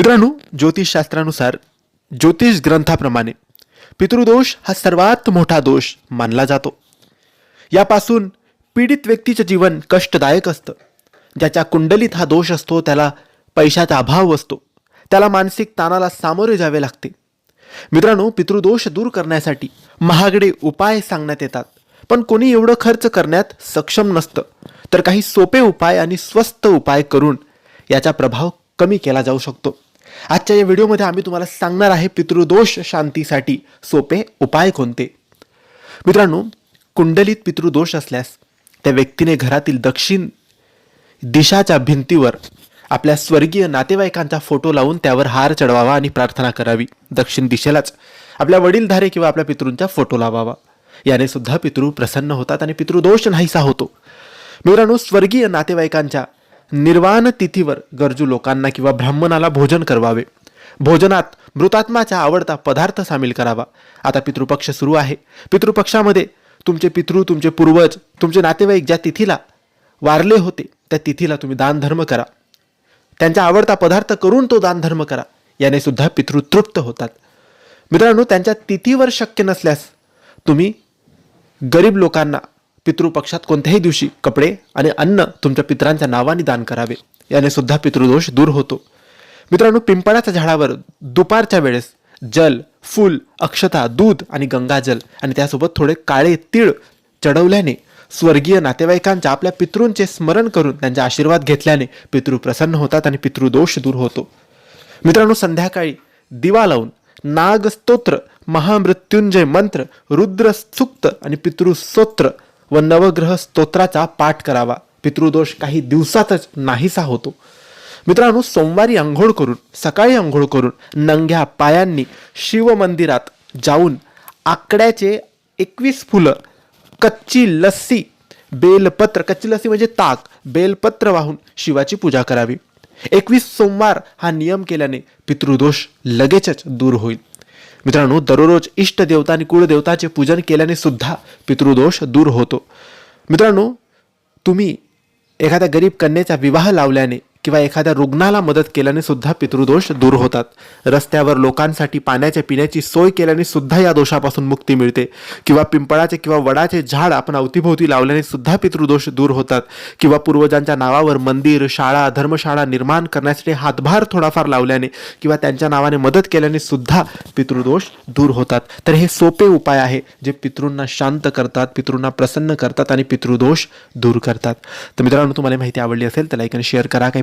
मित्रांनो ज्योतिषशास्त्रानुसार ज्योतिष ग्रंथाप्रमाणे पितृदोष हा सर्वात मोठा दोष मानला जातो. यापासून पीडित व्यक्तीचं जीवन कष्टदायक असतं. ज्याच्या कुंडलीत हा दोष असतो त्याला पैशाचा अभाव असतो. त्याला मानसिक ताणाला सामोरे जावे लागते. मित्रांनो पितृदोष दूर करण्यासाठी महागडे उपाय सांगण्यात येतात. पण कोणी एवढं खर्च करण्यात सक्षम नसतं. तर काही सोपे उपाय आणि स्वस्त उपाय करून याचा प्रभाव कमी केला जाऊ शकतो. आजच्या या व्हिडिओमध्ये आम्ही तुम्हाला सांगणार आहे पितृदोष शांतीसाठी सोपे उपाय कोणते? मित्रांनो कुंडलीत पितृदोष असल्यास त्या व्यक्तीने घरातील दक्षिण दिशाच्या भिंतीवर आपल्या स्वर्गीय नातेवाईकांचा फोटो लावून त्यावर हार चढवावा आणि प्रार्थना करावी. दक्षिण दिशेलाच आपल्या वडीलधारे किंवा आपल्या पितृंचा फोटो लावावा. याने सुद्धा पितृ प्रसन्न होतात आणि पितृदोष नाहीसा होतो. मित्रांनो स्वर्गीय नातेवाईकांच्या निर्वाण तिथीवर गरजू लोकांना किंवा ब्राह्मणाला भोजन करवावे. भोजनात मृतात्माचा आवडता पदार्थ सामील करावा. आता पितृपक्ष सुरू आहे. पितृपक्षामध्ये तुमचे पितृ तुमचे पूर्वज तुमचे नातेवाईक ज्या तिथीला वारले होते त्या तिथीला तुम्ही दानधर्म करा. त्यांचा आवडता पदार्थ करून तो दानधर्म करा. याने सुद्धा पितृ तृप्त होतात. मित्रांनो त्यांच्या तिथीवर शक्य नसल्यास तुम्ही गरीब लोकांना पितृपक्षात कोणत्याही दिवशी कपडे आणि अन्न तुमच्या पितरांच्या नावाने दान करावे. याने सुद्धा पितृदोष दूर होतो. मित्रांनो पिंपळाच्या झाडावर दुपारच्या वेळेस जल फूल अक्षता दूध आणि गंगाजल आणि त्यासोबत थोडे काळे तीळ चढवल्याने स्वर्गीय नातेवाईकांच्या आपल्या पितृंचे स्मरण करून त्यांचा आशीर्वाद घेतल्याने पितृ प्रसन्न होतात आणि पितृदोष दूर होतो. मित्रांनो संध्याकाळी दिवा लावून नागस्तोत्र महामृत्युंजय मंत्र रुद्र सुक्त आणि पितृस्तोत्र व नवग्रह स्तोत्राचा पाठ करावा. पितृदोष काही दिवसातच नाहीसा होतो. मित्रांनो सोमवारी आंघोळ करून सकाळी आंघोळ करून नंग्या पायांनी शिवमंदिरात जाऊन आकड्याचे एकवीस फुलं कच्ची लस्सी बेलपत्र कच्ची लस्सी म्हणजे ताक बेलपत्र वाहून शिवाची पूजा करावी. एकवीस सोमवार हा नियम केल्याने पितृदोष लगेचच दूर होईल. मित्रांनो दररोज इष्ट देवता आणि कुळदेवताचे पूजन केल्याने सुद्धा पितृदोष दूर होतो. मित्रांनो तुम्ही एखाद्या गरीब कन्येचा विवाह लावल्याने किंवा एखाद्या रुग्णाला मदत केल्याने सुद्धा पितृदोष दूर होतात. रस्त्यावर लोकांसाठी पाण्याच्या पिण्याची सोय केल्याने सुद्धा या दोषापासून मुक्ती मिळते. किंवा पिंपळाचे किंवा वडाचे झाड आपण अवतीभोवती लावल्याने सुद्धा पितृदोष दूर होतात. किंवा पूर्वजांच्या नावावर मंदिर शाळा धर्मशाळा निर्माण करण्यासाठी हातभार थोडाफार लावल्याने किंवा त्यांच्या नावाने मदत केल्याने सुद्धा पितृदोष दूर होतात. तर हे सोपे उपाय आहे जे पितृंना शांत करतात पितृंना प्रसन्न करतात आणि पितृदोष दूर करतात. तर मित्रांनो तुम्हाला माहिती आवडली असेल तर लाईक आणि शेअर करा. काही